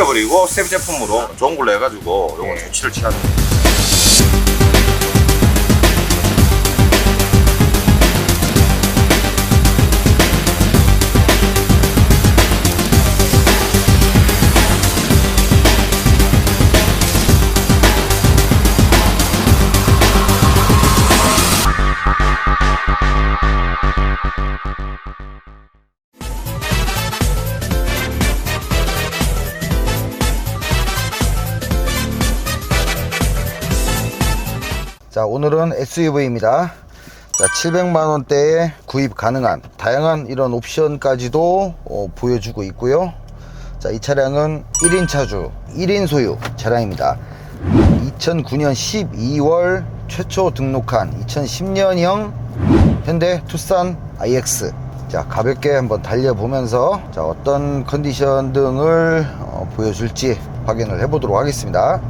버리고 스텝 제품으로 좋은 걸로 해가지고 요거 네. 조치를 취하는 자 오늘은 SUV입니다. 자 700만 원대에 구입 가능한 다양한 이런 옵션까지도 어, 보여주고 있고요. 자 이 차량은 1인 차주 1인 소유 차량입니다. 2009년 12월 최초 등록한 2010년형 현대 투싼 iX 자 가볍게 한번 달려보면서 자 어떤 컨디션 등을 어, 보여줄지 확인을 해보도록 하겠습니다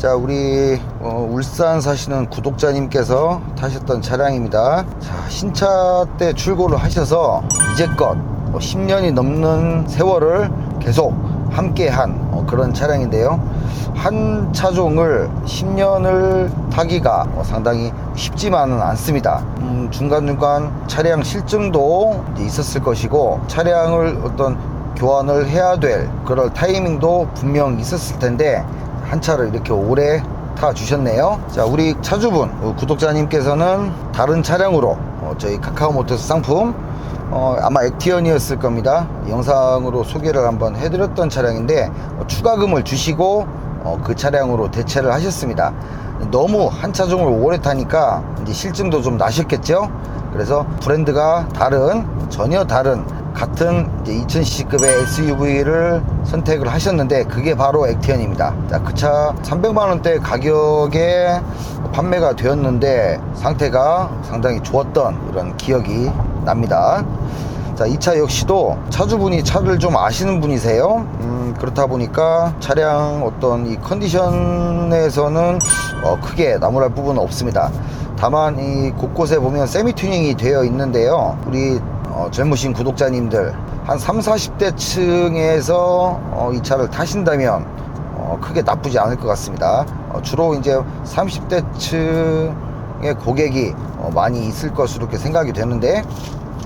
자 우리 어, 울산 사시는 구독자님께서 타셨던 차량입니다. 자 신차 때 출고를 하셔서 이제껏 뭐 10년이 넘는 세월을 계속 함께한 어, 그런 차량인데요. 한 차종을 10년을 타기가 어, 상당히 쉽지만은 않습니다. 음, 중간중간 차량 실증도 있었을 것이고 차량을 어떤 교환을 해야 될 그럴 타이밍도 분명 있었을 텐데 한 차를 이렇게 오래 타 주셨네요. 자 우리 차주분 어, 구독자님께서는 다른 차량으로 어, 저희 카카오모터스 상품 어, 아마 액티언이었을 겁니다. 영상으로 소개를 한번 해드렸던 차량인데 어, 추가금을 주시고 어, 그 차량으로 대체를 하셨습니다. 너무 한 차종을 오래 타니까 이제 실증도 좀 나셨겠죠? 그래서 브랜드가 다른 전혀 다른 같은 2000cc급의 SUV를 선택을 하셨는데 그게 바로 액티언입니다. 그 차 300만 원대 가격에 판매가 되었는데 상태가 상당히 좋았던 이런 기억이 납니다. 자, 이 차 역시도 차주분이 차를 좀 아시는 분이세요. 음, 그렇다 보니까 차량 어떤 이 컨디션에서는 어, 크게 나무랄 부분은 없습니다. 다만 이 곳곳에 보면 세미 튜닝이 되어 있는데요. 우리 어, 젊으신 구독자님들 한 3, 40대 층에서 어, 이 차를 타신다면 어, 크게 나쁘지 않을 것 같습니다. 어, 주로 이제 30대 층의 고객이 어, 많이 있을 것으로 이렇게 생각이 되는데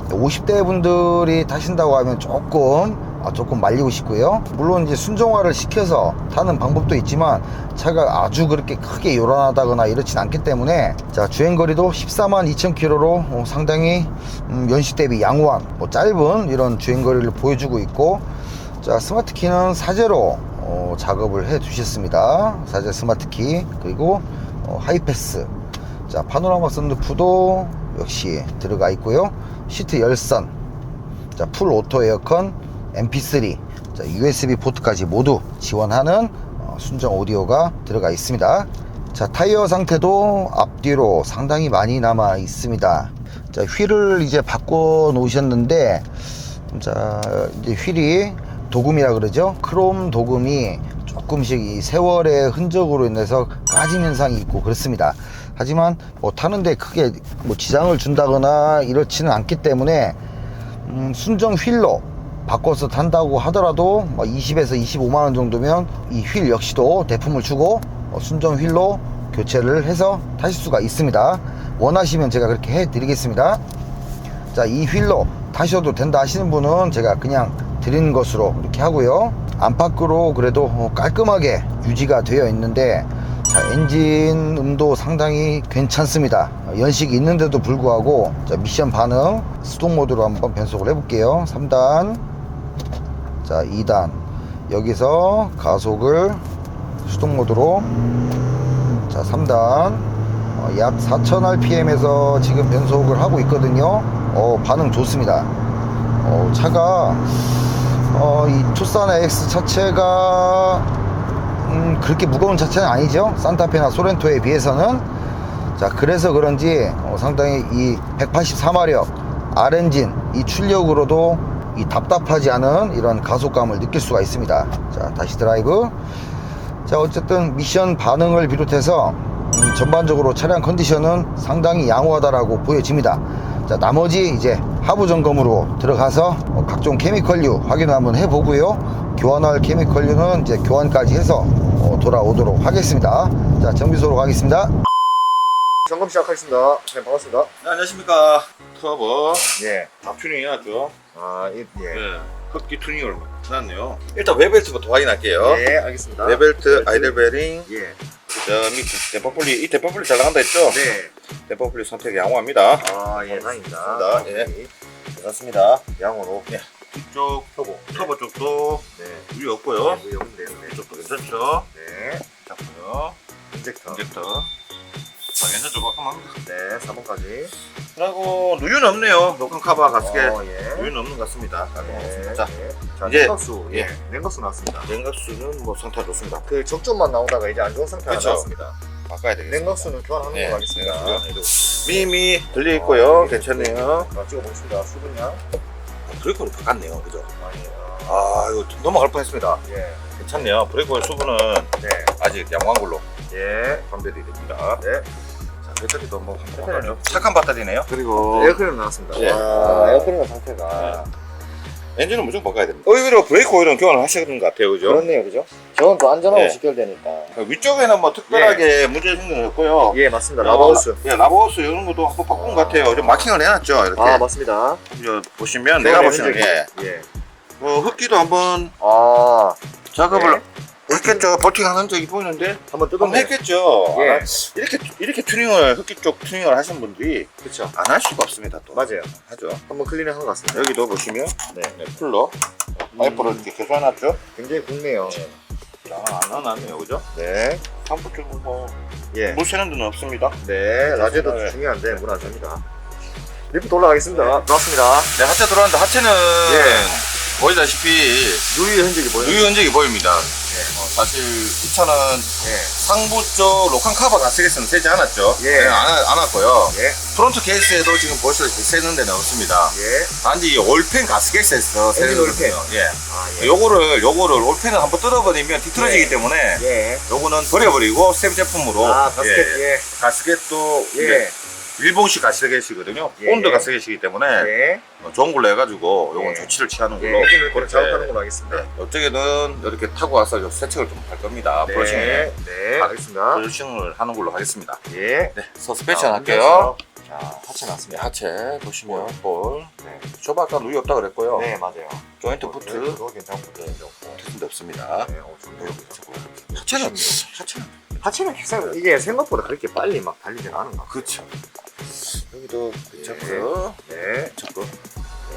50대 분들이 타신다고 하면 조금 아, 조금 말리고 싶고요. 물론 이제 순정화를 시켜서 타는 방법도 있지만 차가 아주 그렇게 크게 요란하다거나 이렇진 않기 때문에 자 주행거리도 14만 2천 킬로로 어, 상당히 음, 연식 대비 양호한 뭐 짧은 이런 주행거리를 보여주고 있고 자 스마트 키는 사제로 어, 작업을 해 두셨습니다. 사제 스마트 키 그리고 어, 하이패스 자 파노라마 썬루프도 역시 들어가 있고요. 시트 열선 자, 풀 오토 에어컨, MP3, 자, USB 포트까지 모두 지원하는 어, 순정 오디오가 들어가 있습니다. 자, 타이어 상태도 앞뒤로 상당히 많이 남아 있습니다. 자, 휠을 이제 바꿔 놓으셨는데, 자, 이제 휠이 도금이라 그러죠. 크롬 도금이 조금씩 이 세월의 흔적으로 인해서 까진 현상이 있고 그렇습니다. 하지만 뭐 타는데 크게 뭐 지장을 준다거나 이렇지는 않기 때문에 음, 순정 휠로 바꿔서 탄다고 하더라도 뭐 20에서 25만 원 정도면 이 휠 역시도 대품을 주고 어, 순정 휠로 교체를 해서 타실 수가 있습니다. 원하시면 제가 그렇게 해 드리겠습니다. 자, 이 휠로 타셔도 된다 하시는 분은 제가 그냥 드리는 것으로 이렇게 하고요. 안팎으로 그래도 어, 깔끔하게 유지가 되어 있는데 자, 엔진 음도 상당히 괜찮습니다. 어, 연식이 있는데도 불구하고 자, 미션 반응 수동 모드로 한번 변속을 해볼게요. 3단, 자, 2단. 여기서 가속을 수동 모드로 자, 3단. 어, 약 4000rpm에서 지금 변속을 하고 있거든요. 어, 반응 좋습니다. 어, 차가 어, 이 투싼 X 자체가 음, 그렇게 무거운 자체는 아니죠. 산타페나 소렌토에 비해서는. 자, 그래서 그런지 어, 상당히 이 184마력 R엔진 이 출력으로도 이 답답하지 않은 이런 가속감을 느낄 수가 있습니다. 자, 다시 드라이브. 자, 어쨌든 미션 반응을 비롯해서 음, 전반적으로 차량 컨디션은 상당히 양호하다라고 보여집니다. 자, 나머지 이제 하부 점검으로 들어가서 어, 각종 케미컬류 확인을 한번 해보고요. 교환할 케미컬류는 이제 교환까지 해서 어, 돌아오도록 하겠습니다. 자, 정비소로 가겠습니다. 점검 시작하겠습니다. 네, 반갑습니다. 네, 안녕하십니까. 터보. 예. 다 튜닝 해놨죠. 아, 예. 네. 흡기 튜닝을 해놨네요. 일단 웨벨트부터 확인할게요. 예, 알겠습니다. 웨벨트, 아이들 베링, 예. 그다음에 대파풀리. 이 대파풀리 잘 나간다 했죠? 네. 대파풀리 선택 양호합니다. 아, 예, 다행입니다. 예. 맞습니다. 양으로. 예. 이쪽 터보. 터보 쪽도 네. 물이 없고요. 네, 여기인데요. 네. 이쪽도 괜찮죠? 네. 잡고요. 인젝터. 인젝터. 자, 괜찮죠? 깔끔합니다. 네, 4번까지. 그리고 누유는 없네요. 녹음 카바 가스켓. 어, 예. 누유는 없는 것 같습니다. 네. 자, 네. 자, 이제- 냉각수. 예. 예. 냉각수 나왔습니다. 냉각수는 뭐 상태 좋습니다. 그 적점만 나오다가 이제 안 좋은 상태가 그렇죠. 나왔습니다. 바꿔야 되겠습니다. 냉각수는 교환하는 네, 걸로 하겠습니다. 냉각수요. 미미 들려 있고요. 아, 괜찮네요. 자, 찍어보겠습니다. 수분량. 브레이크를 바꿨네요. 그죠? 아니에요. 아, 이거 넘어갈 뻔했습니다. 예. 괜찮네요. 브레이크 수분은 네. 아직 양호한 걸로 예. 판별이 됩니다. 네. 자, 배터리도 뭐 한번 바꿔줘. 착한 배터리네요. 그리고 에어컨은 나왔습니다. 예. 와, 에어컨의 상태가. 엔진은 무조건 바꿔야 됩니다. 오히려 브레이크 오일은 교환을 하시는 것 같아요. 그죠? 그렇네요, 그죠? 저건 또 안전하고 예. 직결되니까. 위쪽에는 뭐 특별하게 문제 생긴 건 없고요. 예, 맞습니다. 라바우스. 예, 라바우스 이런 것도 한번 바꾼 것 같아요. 좀 마킹을 해놨죠. 이렇게. 아, 맞습니다. 저 보시면 네, 내가 네, 보시면 흔적이. 예. 예. 뭐 흡기도 한번 아, 작업을 네. 했겠죠. 볼팅하는 적이 보이는데 한번 한번 뜯어내. 했겠죠. 예. 아, 이렇게 이렇게 튜닝을 흡기 쪽 튜닝을 하신 분들이 그렇죠. 안 할 수가 없습니다. 또 맞아요. 하죠. 한번 클린한 것 같습니다. 여기도 보시면 네. 네, 풀러 파이프를 이렇게 개조해놨죠. 굉장히 굵네요. 자안 해놨네요, 그죠? 네. 상부 쪽은 뭐물 예. 새는 데는 없습니다. 네. 라제도 네. 중요한데 문안 됩니다. 리프트 올라가겠습니다. 들어왔습니다. 네, 하체 들어왔는데 하체는 예. 보이다시피 누이 흔적이 보여요. 누유 흔적이 보입니다. 어, 사실 이 차는 예. 상부 쪽 로칸 카바 가스켓은 세지 않았죠. 예. 네, 안, 안 왔고요. 예. 프론트 케이스에도 지금 보시다시피 세는 데는 없습니다. 예. 단지 이 올펜 가스켓에서 세는 엔진 올펜. 거거든요. 예. 아, 예. 요거를 요거를 올펜을 한번 뜯어버리면 뒤틀어지기 예. 때문에 예. 요거는 버려버리고 스텝 제품으로 아, 가스켓. 예. 가스켓도 예. 이게 일본식 가스켓이거든요. 예. 본드 가스켓이기 때문에 예. 어, 좋은 걸로 해가지고 요건 예. 조치를 취하는 예. 걸로 엔진을 그렇게 작업하는 걸로 하겠습니다. 네. 이쪽에는 이렇게 타고 와서 요 세척을 좀 할 겁니다. 네. 네. 알겠습니다. 브러싱을 하는 걸로 하겠습니다. 예. 네, 서스펜션 자, 할게요. 자, 하체 네, 났습니다. 하체 보시면 볼. 네. 저바 아까 누이 없다 그랬고요. 네, 맞아요. 조인트 부트 도 괜찮고. 네. 텐데 없습니다. 네, 어, 좋네요. 하체는 하체는 하체는 생- 이게 생각보다 그렇게 빨리 막 달리진 않은 것 같아요. 그렇죠. 여기도 괜찮고요. 네. 괜찮고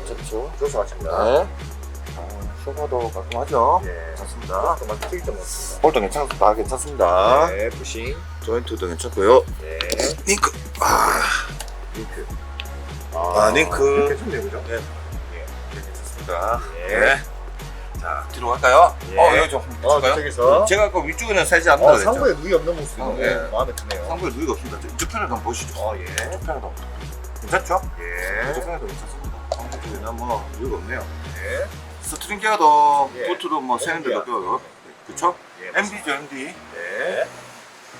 괜찮죠. 조수 마칩니다. 네. 아, 소파도 깔끔하죠. 예. 좋습니다. 정말 특이점 없습니다. 볼도 괜찮습니다. 괜찮습니다. 네, 푸싱. 조인트도 괜찮고요. 네. 링크. 아, 링크. 아, 링크. 괜찮네요, 그죠? 네. 예. 괜찮습니다. 예. 네. 자, 뒤로 갈까요? 예. 어, 여기 좀 어, 볼까요? 저기서. 제가 아까 위쪽에는 세지 않는다 어, 그랬죠? 상부에 누이 없는 모습이 어, 너무 예. 마음에 드네요. 상부에 누이가 없습니다. 저- 이쪽 편을 한번 보시죠. 어, 예. 이쪽 한번 괜찮죠? 예. 이쪽 편에도 괜찮습니다. 상부 쪽에는 뭐 누이가 없네요. 예. 스트링 기어도 예. 보트도 뭐 세는 데도 MD 야. 껴요. 그쵸? 예. MD죠, MD. 네.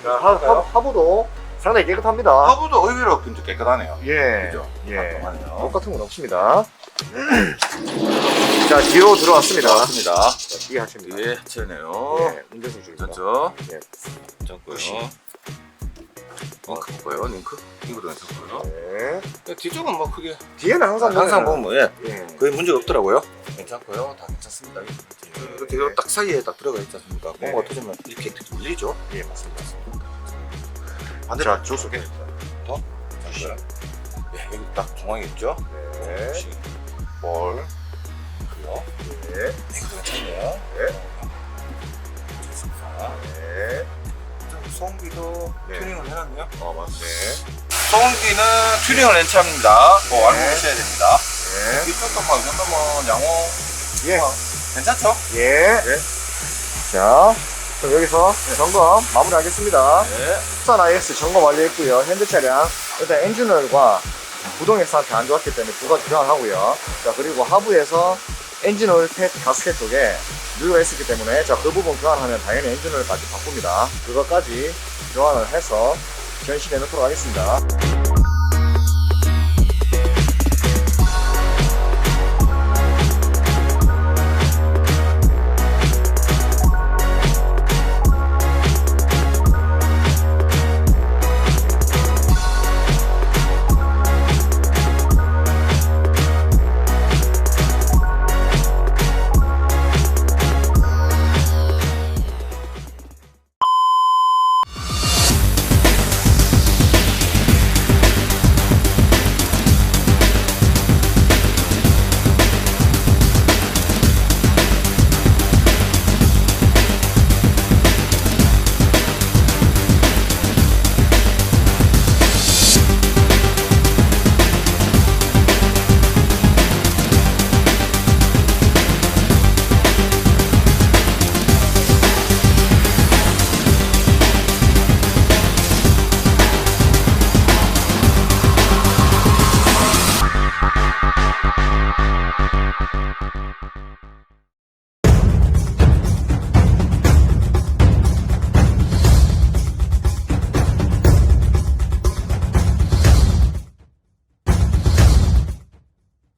자, 하, 하, 하부도 상당히 깨끗합니다. 하부도 의외로 굉장히 깨끗하네요. 예. 그죠? 예. 깔끔하네요. 똑같은 건 없습니다. 자, 뒤로 들어왔습니다. 맞습니다. 자, 뒤에 하십니다. 예, 하체네요. 예, 운전수 중입니다. 괜찮죠? 예. 괜찮고요. 링크 볼까요? 링크? 링크도 괜찮고요. 네. 뒤쪽은 뭐 크게 뒤에는 항상 항상 보면은- 보면 뭐, 예, 예. 거의 문제가 없더라고요. 괜찮고요. 다 괜찮습니다. 이렇게 네. 딱 사이에 딱 들어가 있지 않습니까? 네. 뭔가 터지면 이렇게 밀리죠? 예, 맞습니다. 반대로 자, 조수 게 더? 잠시만요. 예, 여기 딱 중앙에 있죠? 네. 혹시 볼, 그요? 네. 이거 괜찮네요. 네. 좋습니다. 네. 좀 소음기도 네. 튜닝을 해놨네요. 어, 맞네. 소음기는 튜닝을 한 차입니다. 꼭 알고 네. 계셔야 됩니다. 네. 뒤쪽도 막 이 정도면 양호 예. 뭐 괜찮죠? 예. 네. 자, 그럼 여기서 점검 마무리하겠습니다. 네. 투싼 IS 점검 완료했고요. 현대 차량 일단 엔진오일과 구동액 상태 안 좋았기 때문에 두 가지 교환하고요. 자 그리고 하부에서 엔진오일 팩 가스켓 쪽에 누유가 있었기 때문에 자 그 부분 교환하면 당연히 엔진오일까지 바꿉니다. 그것까지 교환을 해서 전시해 놓도록 하겠습니다.